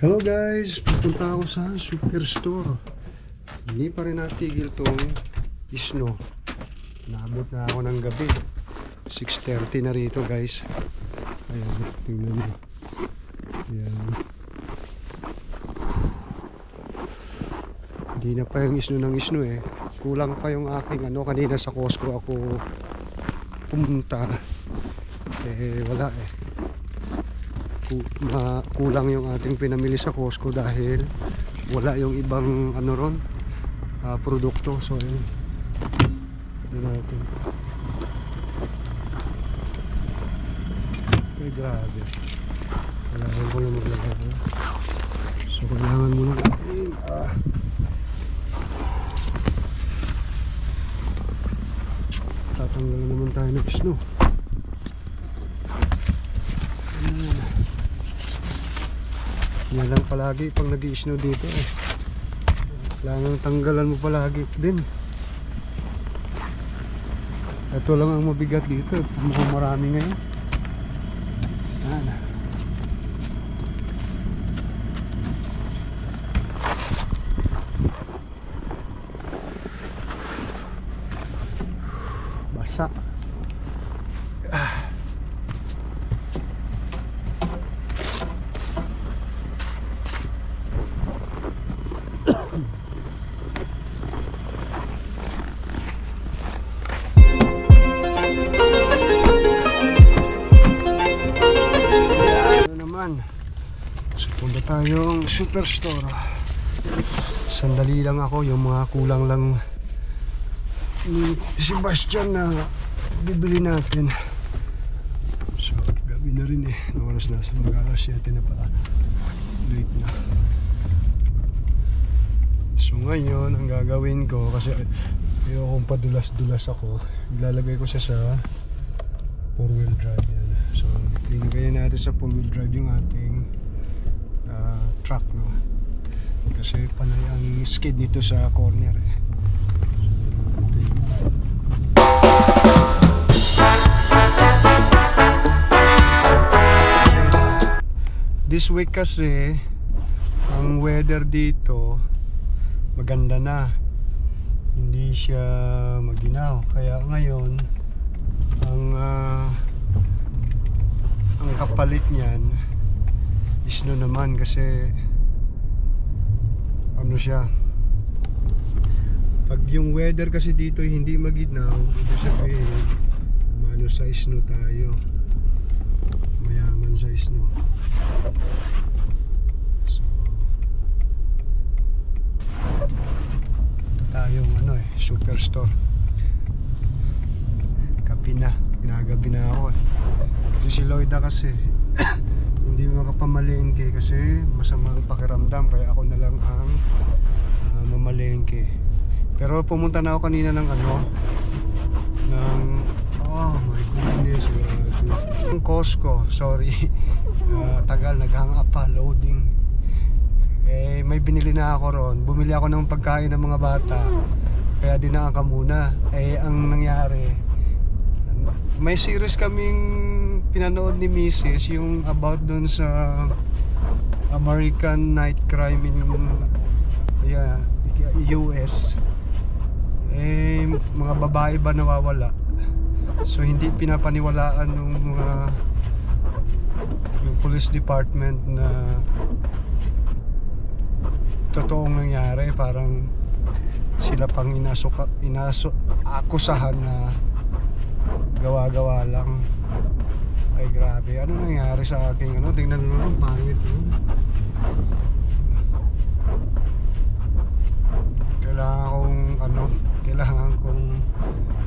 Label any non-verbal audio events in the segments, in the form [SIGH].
Hello guys, pupunta ako sa superstore. Hindi pa rin natigil tong isno. Naabot na ako ng gabi. 6.30 na rito guys. Ayan, tingnan mo. Ayan. Hindi na pa yung isno ng isno eh. Kulang pa yung aking ano kanina sa Costco ako pumunta. Eh wala eh kulang yung ating pinamili sa Costco dahil wala yung ibang ano ron ah, produkto. So ayun. Ano natin. Ay grabe. Kailangan ko yung maglagay so kailangan muna natin ah, tatanggalan naman tayo ng snow Ayan. Yan lang palagi pag nag snow dito eh. Kailangan tanggalan mo palagi din. Ito lang ang mabigat dito. Mukhang marami ngayon. Yan. Tayong superstore. Sandali lang ako, yung mga kulang lang ni Sebastian na bibili natin. So, gabi na rin eh. Nung oras na sa mga alas 7 na pala. Late na. So ngayon, ang gagawin ko, kasi ayokong padulas-dulas ako, ilalagay ko siya sa four-wheel drive yan. So, linagay natin sa four-wheel drive yung ating truck, no? Kasi panay ang skid nito sa corner, eh. This week kasi, ang weather dito, maganda na. Hindi siya maginaw. Kaya ngayon, ang ah, ang kapalit niyan isno naman kasi ano siya? Pag yung weather kasi dito hindi maginaw ibig sabihin mano sa isno tayo. Mayaman sa isno. So ito tayong ano eh superstore. Kapi na ginagabi na ako eh. Kasi si Lloyda kasi [COUGHS] makapamalengke kasi masama ang pakiramdam kaya ako na lang ang ah, mamalengke. Pero pumunta na ako kanina ng ano ng oh my goodness ng Costco sorry. [LAUGHS] Ah, tagal naghang pa loading. Eh may binili na ako ron. Bumili ako ng pagkain ng mga bata. Kaya dinaan ka muna. Eh ang nangyari may series kaming pinanood ni Mrs. yung about dun sa American night crime in yeah, US eh mga babae ba nawawala so hindi pinapaniwalaan ng mga yung police department na totoong nangyari parang sila pang inasuka, inaso, akusahan na gawa-gawa lang. Ay grabe. Ano nangyari sa aking ano? Tingnan mo ang pangit no? kailangan kong ano kailangan kong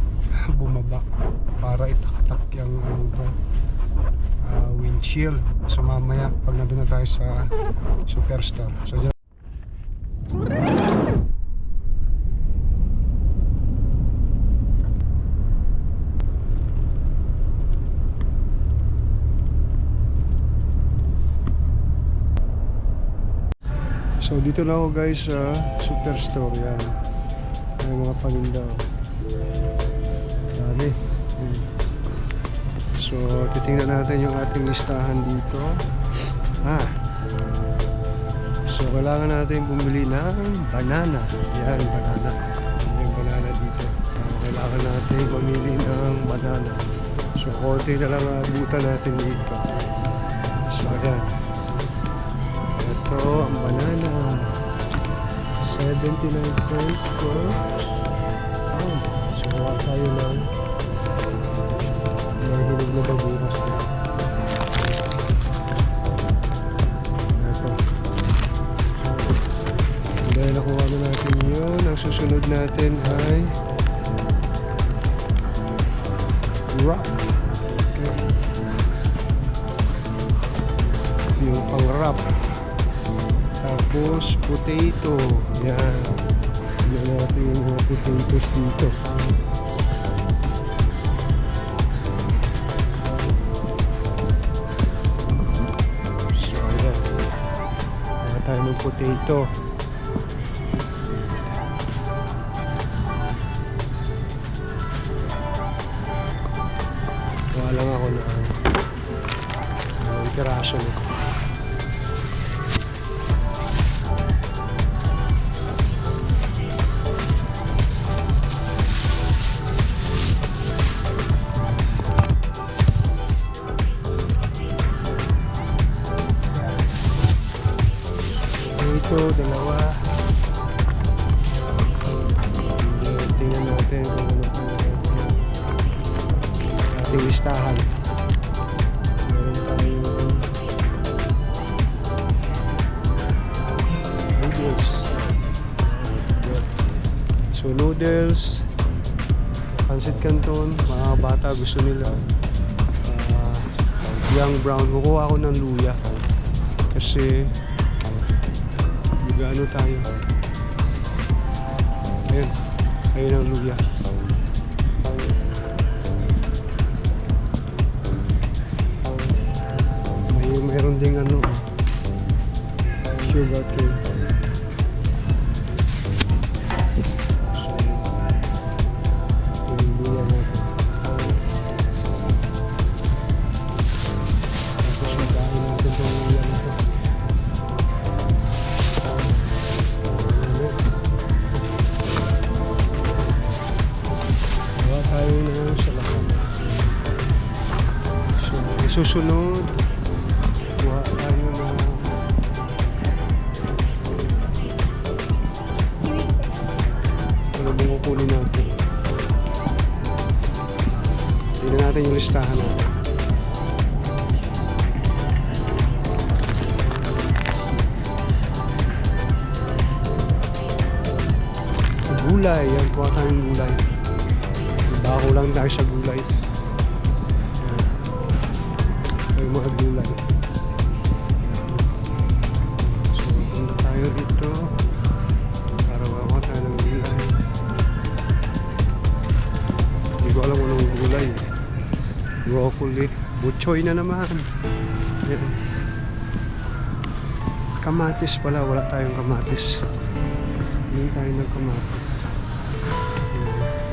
[LAUGHS] bumaba para itaktak yung ano to ah, windshield. So mamaya pag nandun na tayo sa superstore. So dyan So dito na ako guys sa superstore yan. May mga paninda. Dami. So titingnan natin yung ating listahan dito. Ah. So, kailangan natin bumili ng banana. Yan, banana. Yung banana dito. Kailangan natin bumili ng banana. So, konti na lang abutan natin dito. So, ayan. Ito, ang banana. 79 cents per pound. So, kuha tayo ng mahilig na baburas na. Ito. Dahil nakuha na natin yun, ang susunod natin ay rock. Okay. Yung pang Tapos potato. Yan. Yan natin yung mga potatoes dito. So, yan. Kaya tayo ng potato. Kuha lang ako na ng piraso nito. Tingnan natin kung ano pa. Ating listahan. Meron. So noodles, pancit canton, mga bata gusto nila. Ah, young brown, kukuha ako ng luya. Kasi Magano tayo. Ayun. Ayun ang luya. May mayroon ding ano. Sugar cane. Susunod, gawa tayo ng ano bang kukunin natin? Tignan natin yung listahan natin. Gulay, yan kuha tayong gulay. Bako lang tayo sa gulay. Yung mga. So, punta tayo dito. Para makakuha tayo ng gulay. Hindi ko alam kung anong gulay. Broccoli. Butchoy na naman. Yan. Kamatis pala. Wala tayong kamatis. Hindi tayo ng kamatis. Yan.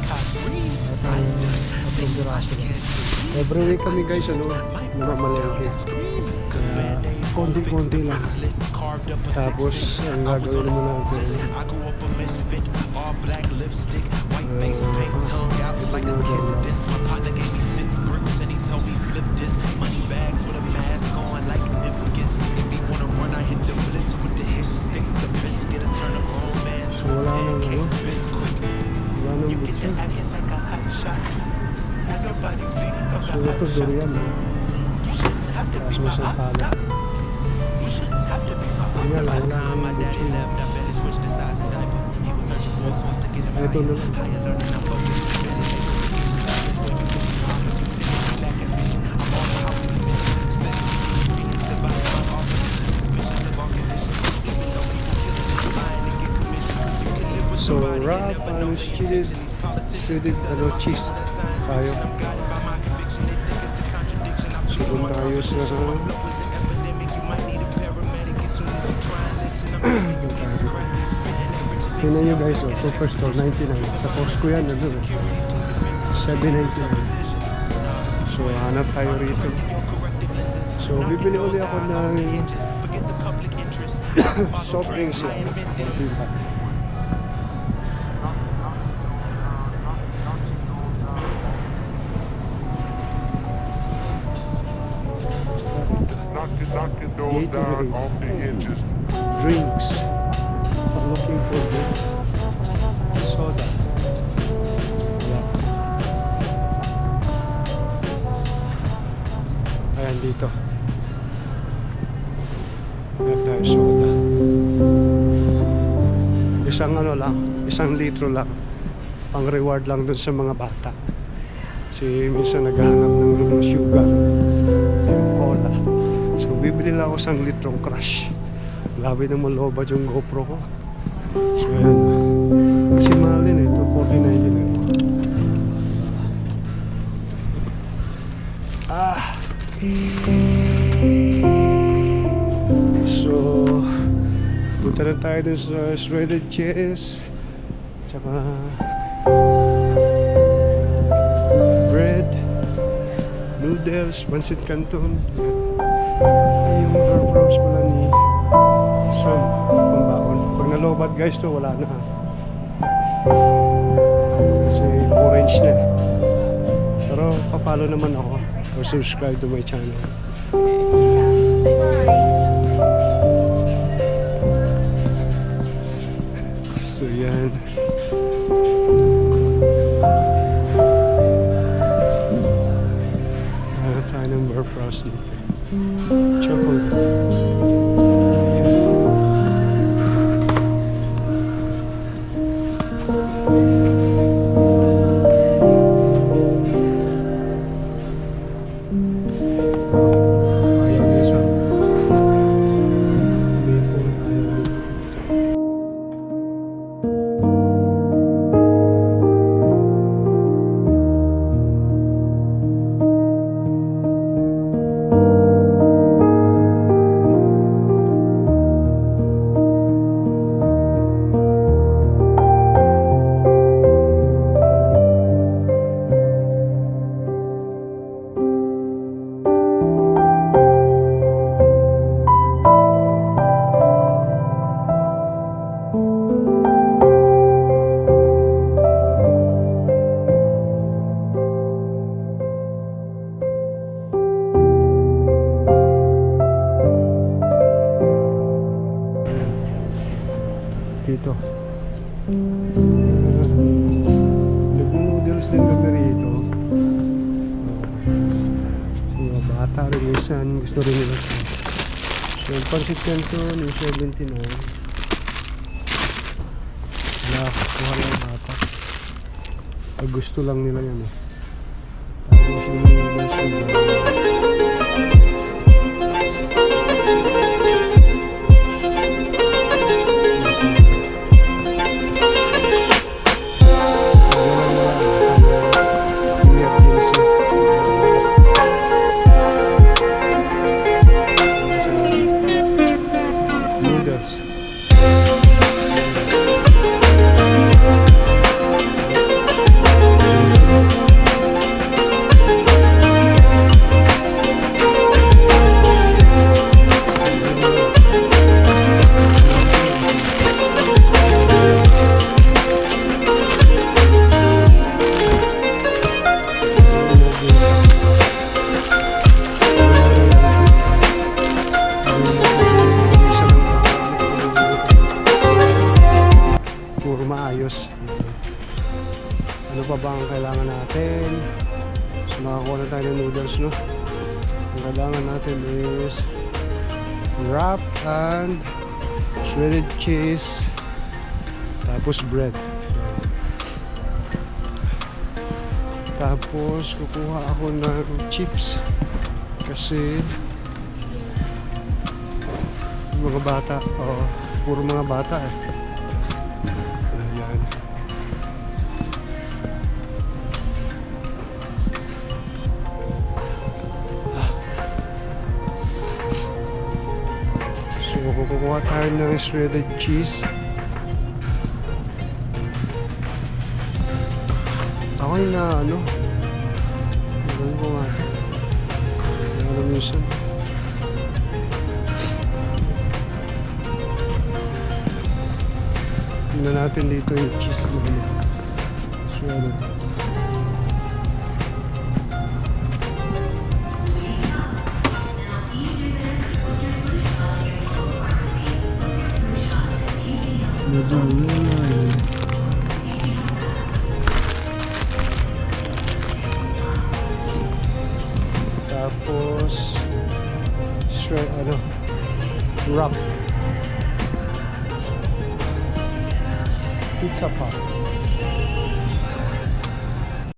Every week kami guys, ano, namamalengke. Konti-konti lang. Tapos, ang gagawin naman natin. All black lipstick, white uh, face paint, tongue out like a kiss disc. My partner gave me six bricks and he told me flip this. Money bags with a mask on like Ipkiss. If he wanna run, I hit the blitz with the hit stick. The biscuit, I turn a grown man to a pancake biscuit. You get to acting like a hot shot. Now your body from So, the hot shot. You shouldn't have to be my hot doc. You shouldn't have to be my hot Yeah, By the time my daddy left, I barely switched the size and diapers. He was searching for a source to get him higher. Higher learning, I'm focused. So, wrap and cheese. Swedish, ano, cheese. Tayo. So, doon tayo sa... Tingnan nyo guys, oh, Superstore 99. Sa Costco yan, ano, eh. 799. So, hanap tayo rito. So, bibili uli ako ng [COUGHS] soft drinks Gatorade. down off the hinges. Drinks. I'm looking for drinks. Soda. Yeah. Ayan dito. Ayan tayo soda. Isang ano lang, isang litro lang. Pang reward lang dun sa mga bata. Si minsan naghahanap ng sugar. Bibili lang ako isang litrong crush. Grabe naman lobad yung GoPro ko. So yan. Kasi mahal din eh. Ito 49 din eh. Ah. So, punta na tayo dun sa shredded cheese. Tsaka bread, noodles, pancit canton. Ay, yung rolls pala ni Sam, pambaon. Pag nalobat guys to, wala na. Kasi orange na. Pero papalo naman ako or subscribe to my channel. Canton, yung 79. Wala, kuha lang bata. Pag gusto lang nila yan eh. Tapos yung noodles kailangan natin? So nakakuha na tayo ng noodles, no? Ang kailangan natin is wrap and shredded cheese tapos bread. Tapos kukuha ako ng chips kasi mga bata, oh, puro mga bata eh. Kukuha tayo ng shredded cheese. Ako yung na ano. Gawin ko nga. Ano minsan. Tingnan natin dito yung cheese na ano. Shredded. Mm-hmm.